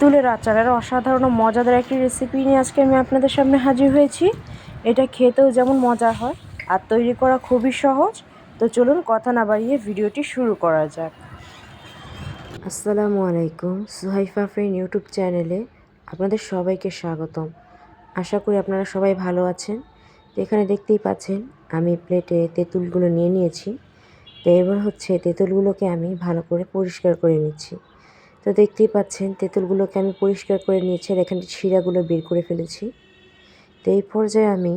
তেঁতুলের আচারের অসাধারণ মজাদার একটি রেসিপি নিয়ে আজকে আমি আপনাদের সামনে হাজির হয়েছি। এটা খেতেও যেমন মজা হয়, আর তৈরি করা খুবই সহজ। তো চলুন কথা না বাড়িয়ে ভিডিওটি শুরু করা যাক। আসসালামু আলাইকুম, সুহাইফা ফ্রেন ইউটিউব চ্যানেলে আপনাদের সবাইকে স্বাগতম। আশা করি আপনারা সবাই ভালো আছেন। তো এখানে দেখতেই পাচ্ছেন, আমি প্লেটে তেঁতুলগুলো নিয়ে নিয়েছি। তো এবার হচ্ছে তেঁতুলগুলোকে আমি ভালো করে পরিষ্কার করে নিচ্ছি। তো দেখতেই পাচ্ছেন, তেঁতুলগুলোকে আমি পরিষ্কার করে নিয়েছি আর এখানে শিরাগুলো বের করে ফেলেছি। তো এই পর্যায়ে আমি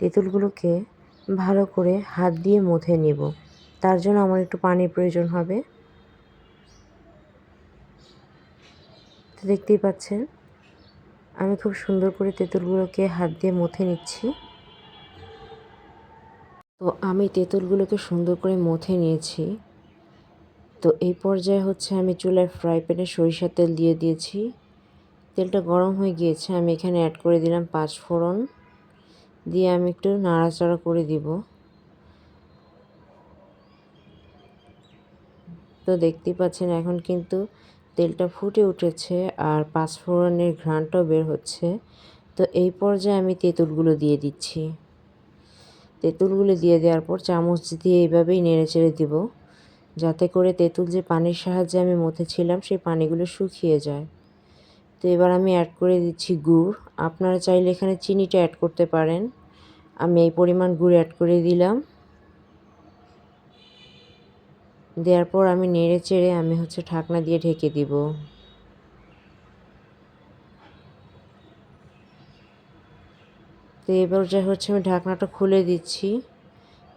তেঁতুলগুলোকে ভালো করে হাত দিয়ে মথে নেব। তার জন্য আমার একটু পানির প্রয়োজন হবে। তো দেখতেই পাচ্ছেন, আমি খুব সুন্দর করে তেঁতুলগুলোকে হাত দিয়ে মথে নিচ্ছি। তো আমি তেঁতুলগুলোকে সুন্দর করে মথে নিয়েছি। তো এই পর্যায়ে হচ্ছে আমি চুলায় ফ্রাই প্যানে সরিষার তেল দিয়ে দিয়েছি। তেলটা গরম হয়ে গিয়েছে, আমি এখানে অ্যাড করে দিলাম পাঁচ ফোড়ন। দিয়ে আমি একটু নাড়াচাড়া করে দিব। তো দেখতেই পাচ্ছেন এখন কিন্তু তেলটা ফুটে উঠেছে আর পাঁচ ফোড়নের ঘ্রাণটাও বের হচ্ছে। তো এই পর্যায়ে আমি তেঁতুলগুলো দিয়ে দিচ্ছি। তেঁতুলগুলো দিয়ে দেওয়ার পর চামচ দিয়ে এইভাবেই নেড়ে চেড়ে দিব। যাতে করে তেঁতুল যে পানির সাহায্যে আমি মথেছিলাম সেই পানিগুলো শুকিয়ে যায়। তো এবার আমি অ্যাড করে দিচ্ছি গুড়। আপনারা চাইলে এখানে চিনিটা অ্যাড করতে পারেন। আমি এই পরিমাণ গুড় অ্যাড করে দিলাম। দেওয়ার পর আমি নেড়ে চেড়ে আমি হচ্ছে ঢাকনা দিয়ে ঢেকে দিব। তো এবার যা হচ্ছে আমি ঢাকনাটা খুলে দিচ্ছি।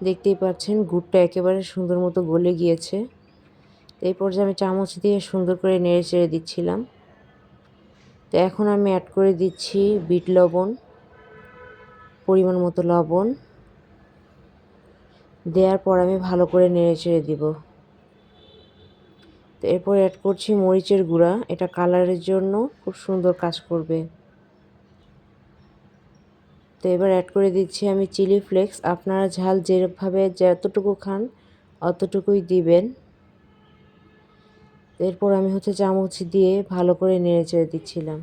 দেখতেই পাচ্ছেন, গুড়টা একেবারে সুন্দর মতো গলে গিয়েছে। এই পর্যায়ে আমি চামচ দিয়ে সুন্দর করে নেড়ে চেড়ে দিচ্ছিলাম। তো এখন আমি অ্যাড করে দিচ্ছি বিট লবণ, পরিমাণ মতো লবণ। দেওয়ার পর আমি ভালো করে নেড়ে চেড়ে দিব। তো এরপর অ্যাড করছি মরিচের গুঁড়া, এটা কালারের জন্য খুব সুন্দর কাজ করবে। তো এবার অ্যাড করে দিচ্ছি আমি চিলি ফ্লেক্স আপনারা ঝাল যেভাবে যতটুকু খান, অতটুকুই দিবেন। এরপর আমি হচ্ছে চামচ দিয়ে ভালো করে নেড়ে চেড়ে দিচ্ছিলাম।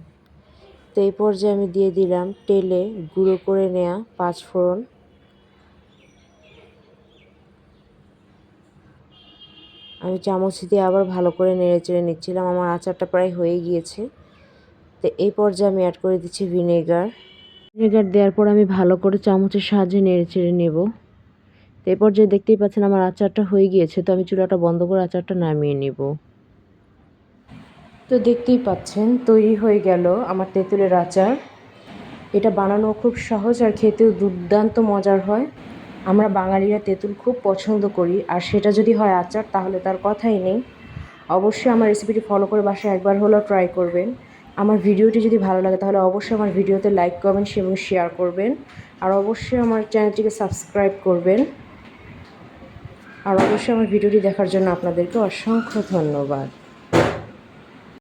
তো এই পর্যায়ে আমি দিয়ে দিলাম তেলে গুঁড়ো করে নেওয়া পাঁচ ফোড়ন। আমি চামচ দিয়ে আবার ভালো করে নেড়ে চেড়ে নিচ্ছিলাম। আমার আচারটা প্রায় হয়ে গিয়েছে। তো এই পর্যায়ে আমি অ্যাড করে দিচ্ছি ভিনেগার ভিনেগার দেওয়ার পর আমি ভালো করে চামচের সাহায্যে নেড়ে চেড়ে নেব। এরপর যে দেখতেই পাচ্ছেন আমার আচারটা হয়ে গিয়েছে, তো আমি চুলাটা বন্ধ করে আচারটা নামিয়ে নেব। তো দেখতেই পাচ্ছেন, তৈরি হয়ে গেল আমার তেঁতুলের আচার। এটা বানানো খুব সহজ আর খেতেও দুর্দান্ত মজার হয়। আমরা বাঙালিরা তেঁতুল খুব পছন্দ করি, আর সেটা যদি হয় আচার তাহলে তার কথাই নেই। অবশ্যই আমার রেসিপিটি ফলো করে বাসায় একবার হলেও ট্রাই করবেন। আমার ভিডিওটি যদি ভালো লাগে তাহলে অবশ্যই আমার ভিডিওতে লাইক করবেন এবং শেয়ার করবেন। আর অবশ্যই আমার চ্যানেলটিকে সাবস্ক্রাইব করবেন। আর অবশ্যই আমার ভিডিওটি দেখার জন্য আপনাদেরকে অসংখ্য ধন্যবাদ।